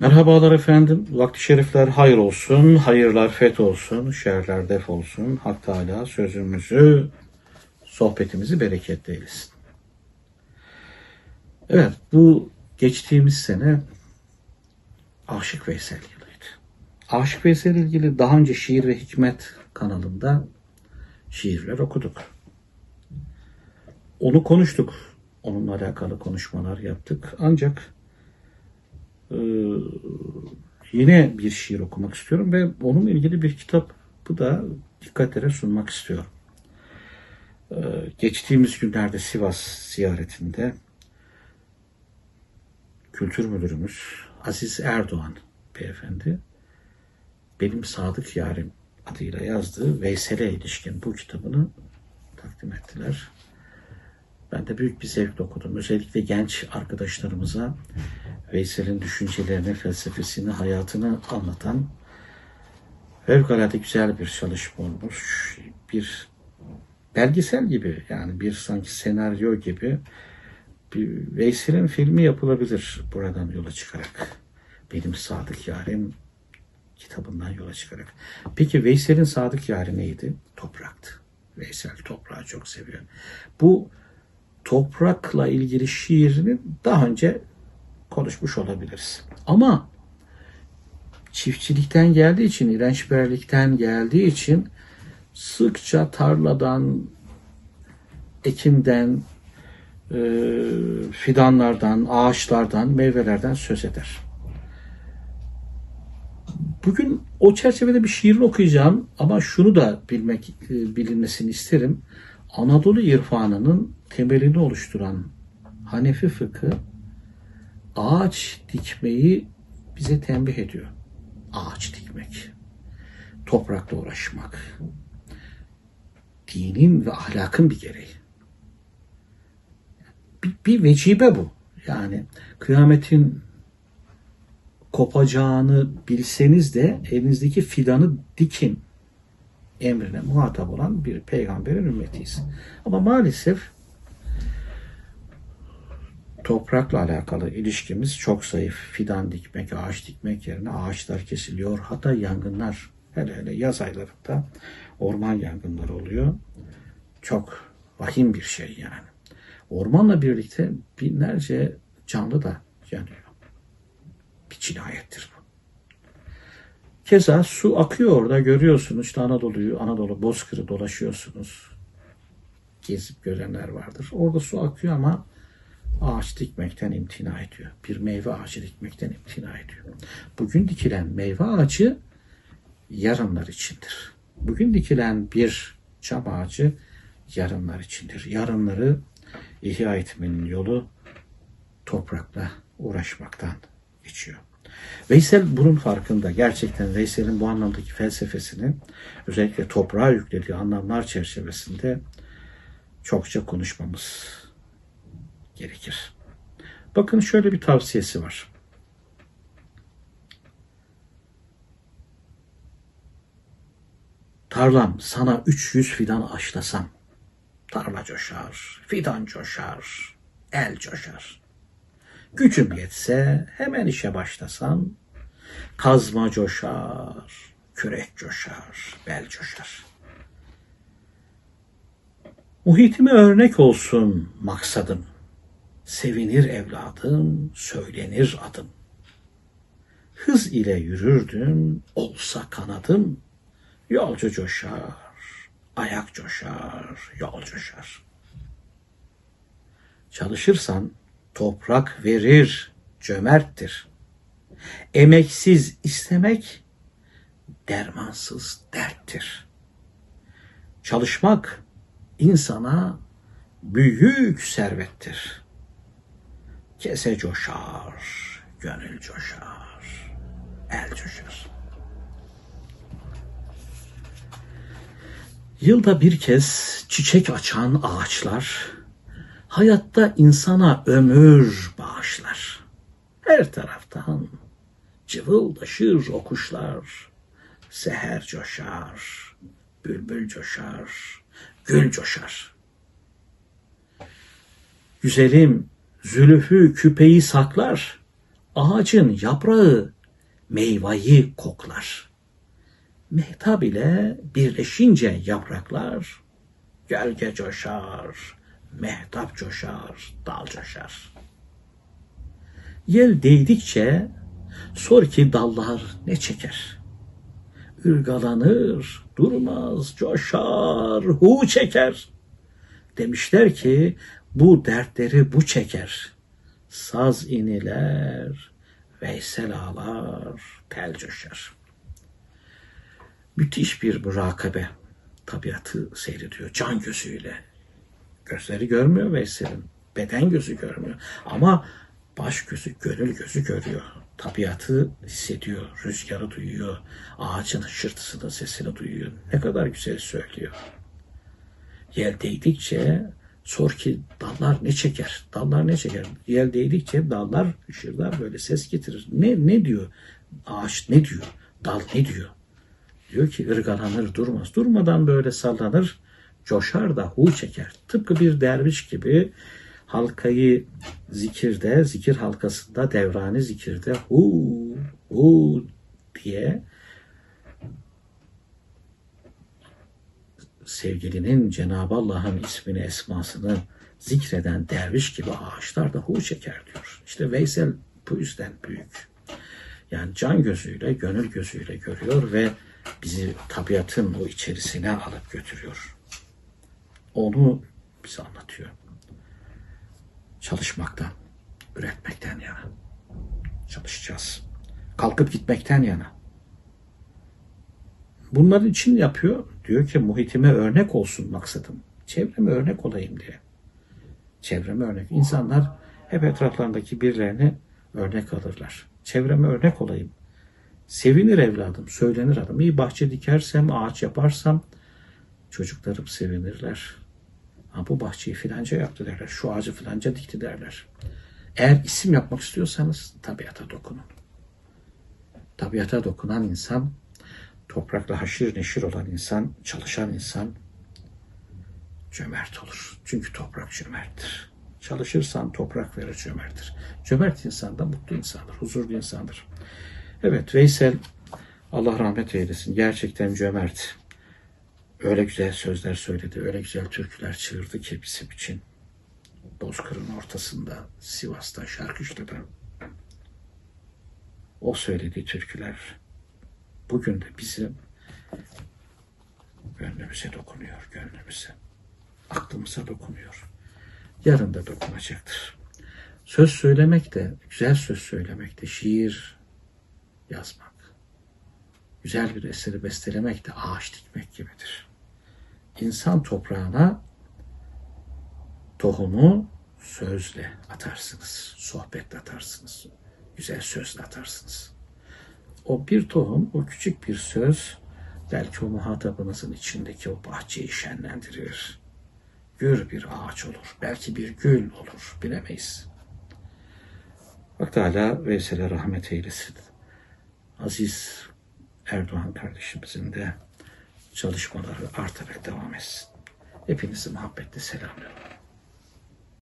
Merhabalar efendim. Vakti şerifler hayır olsun, hayırlar fet olsun, şerler def olsun. Hak Teala sözümüzü, sohbetimizi bereketli eylesin. Evet, bu geçtiğimiz sene Aşık Veysel yılıydı. Aşık Veysel ilgili daha önce Şiir ve Hikmet kanalında şiirler okuduk. Onu konuştuk. Onunla alakalı konuşmalar yaptık. Ancak yine bir şiir okumak istiyorum ve onunla ilgili bir kitabı da dikkatlere sunmak istiyorum. Ee, geçtiğimiz günlerde Sivas ziyaretinde kültür müdürümüz Aziz Erdoğan beyefendi benim sadık yarim adıyla yazdığı Veysel'e ilişkin bu kitabını takdim ettiler. Ben de büyük bir zevkle okudum. Özellikle genç arkadaşlarımıza Veysel'in düşüncelerini, felsefesini, hayatını anlatan fevkalade güzel bir çalışma olmuş. Bir belgesel gibi yani bir sanki senaryo gibi bir Veysel'in filmi yapılabilir buradan yola çıkarak. Benim Sadık Yarim kitabından yola çıkarak. Peki Veysel'in Sadık Yari neydi? Topraktı. Veysel toprağı çok seviyor. Bu toprakla ilgili şiirini daha önce konuşmuş olabiliriz. Ama çiftçilikten geldiği için, iğrençberlikten geldiği için sıkça tarladan, ekimden, e, fidanlardan, ağaçlardan, meyvelerden söz eder. Bugün o çerçevede bir şiir okuyacağım ama şunu da bilmek e, bilinmesini isterim. Anadolu irfanının temelini oluşturan Hanefi fıkı ağaç dikmeyi bize tembih ediyor. Ağaç dikmek, toprakla uğraşmak, dinin ve ahlakın bir gereği. Bir, bir vecibe bu. Yani kıyametin kopacağını bilseniz de elinizdeki fidanı dikin emrine muhatap olan bir peygamberin ümmetiyiz. Ama maalesef toprakla alakalı ilişkimiz çok zayıf. Fidan dikmek, ağaç dikmek yerine ağaçlar kesiliyor. Hatta yangınlar, hele hele yaz aylarında orman yangınları oluyor. Çok vahim bir şey yani. Ormanla birlikte binlerce canlı da yanıyor. Bir cinayettir. Keza su akıyor orada görüyorsunuz. İşte Anadolu'yu, Anadolu Bozkır'ı dolaşıyorsunuz. Gezip görenler vardır. Orada su akıyor ama ağaç dikmekten imtina ediyor. Bir meyve ağacı dikmekten imtina ediyor. Bugün dikilen meyve ağacı yarınlar içindir. Bugün dikilen bir çam ağacı yarınlar içindir. Yarınları ihya etmenin yolu toprakla uğraşmaktan geçiyor. Veysel bunun farkında. Gerçekten Veysel'in bu anlamdaki felsefesini özellikle toprağa yüklediği anlamlar çerçevesinde çokça konuşmamız gerekir. Bakın şöyle bir tavsiyesi var. Tarlam sana 300 fidan aşlasam, tarla coşar, fidan coşar, el coşar. Gücüm yetse hemen işe başlasam, kazma coşar, kürek coşar, bel coşar. Muhitime örnek olsun maksadım. Sevinir evladım, söylenir adım. Hız ile yürürdüm, olsa kanadım. Yolcu coşar, ayak coşar, yol coşar. Çalışırsan toprak verir, cömerttir. Emeksiz istemek dermansız derttir. Çalışmak insana büyük servettir. Kese coşar, gönül coşar, el coşar. Yılda bir kez çiçek açan ağaçlar hayatta insana ömür bağışlar. Her taraftan cıvıldaşır o kuşlar. Seher coşar, bülbül coşar, gül coşar. Güzelim zülüfü küpeyi saklar. Ağacın yaprağı meyveyi koklar. Mehtap ile birleşince yapraklar gölge coşar, mehtap coşar, dal coşar. Yel değdikçe sor ki dallar ne çeker. Irgalanır, durmaz, coşar, hu çeker. Demişler ki bu dertleri bu çeker. Saz iniler, Veysel ağlar, tel coşar. Müthiş bir murakabe tabiatı seyrediyor can gözüyle. Gözleri görmüyor Veysel'in. Beden gözü görmüyor. Ama baş gözü, gönül gözü görüyor. Tabiatı hissediyor, rüzgarı duyuyor, ağacın hışırtısını, sesini duyuyor. Ne kadar güzel söylüyor. Yel değdikçe sor ki dallar ne çeker? Dallar ne çeker? Yel değdikçe dallar hışırdar böyle ses getirir. Ne ne diyor? Ağaç ne diyor? Dal ne diyor? Diyor ki ırgalanır durmaz. Durmadan böyle sallanır, coşar da hu çeker. Tıpkı bir derviş gibi halkayı zikirde, zikir halkasında, devrani zikirde hu hu diye sevgilinin Cenab-ı Allah'ın ismini, esmasını zikreden derviş gibi ağaçlar da hu çeker diyor. İşte Veysel bu yüzden büyük. Yani can gözüyle, gönül gözüyle görüyor ve bizi tabiatın o içerisine alıp götürüyor. Onu bize anlatıyor. Çalışmaktan, üretmekten yana. Çalışacağız. Kalkıp gitmekten yana. Bunların için yapıyor. Diyor ki muhitime örnek olsun maksadım. Çevreme örnek olayım diye. Çevreme örnek. İnsanlar hep etraflarındaki birilerini örnek alırlar. Çevreme örnek olayım. Sevinir evladım, söylenir adam. İyi bahçe dikersem, ağaç yaparsam çocuklarım sevinirler. Ha, bu bahçeyi filanca yaptı derler. Şu ağacı filanca dikti derler. Eğer isim yapmak istiyorsanız tabiata dokunun. Tabiata dokunan insan, toprakla haşir neşir olan insan, çalışan insan cömert olur. Çünkü toprak cömerttir. Çalışırsan toprak verir cömerttir. Cömert insan da mutlu insandır, huzurlu insandır. Evet Veysel Allah rahmet eylesin. Gerçekten cömert. Öyle güzel sözler söyledi, öyle güzel türküler çığırdı ki bizim için. Bozkır'ın ortasında, Sivas'ta, Şarkışla'da. O söylediği türküler bugün de bizim gönlümüze dokunuyor, gönlümüze. Aklımıza dokunuyor. Yarın da dokunacaktır. Söz söylemek de, güzel söz söylemek de, şiir yazmak, güzel bir eseri bestelemek de ağaç dikmek gibidir. İnsan toprağına tohumu sözle atarsınız, sohbetle atarsınız, güzel sözle atarsınız. O bir tohum, o küçük bir söz belki o muhatabınızın içindeki o bahçeyi şenlendirir. Gür bir ağaç olur, belki bir gül olur, bilemeyiz. Bak Teala Veysel'e rahmet eylesin. Aziz Erdoğan kardeşimizin de çalışmaları artarak devam etsin. Hepinizi muhabbetle selamlıyorum.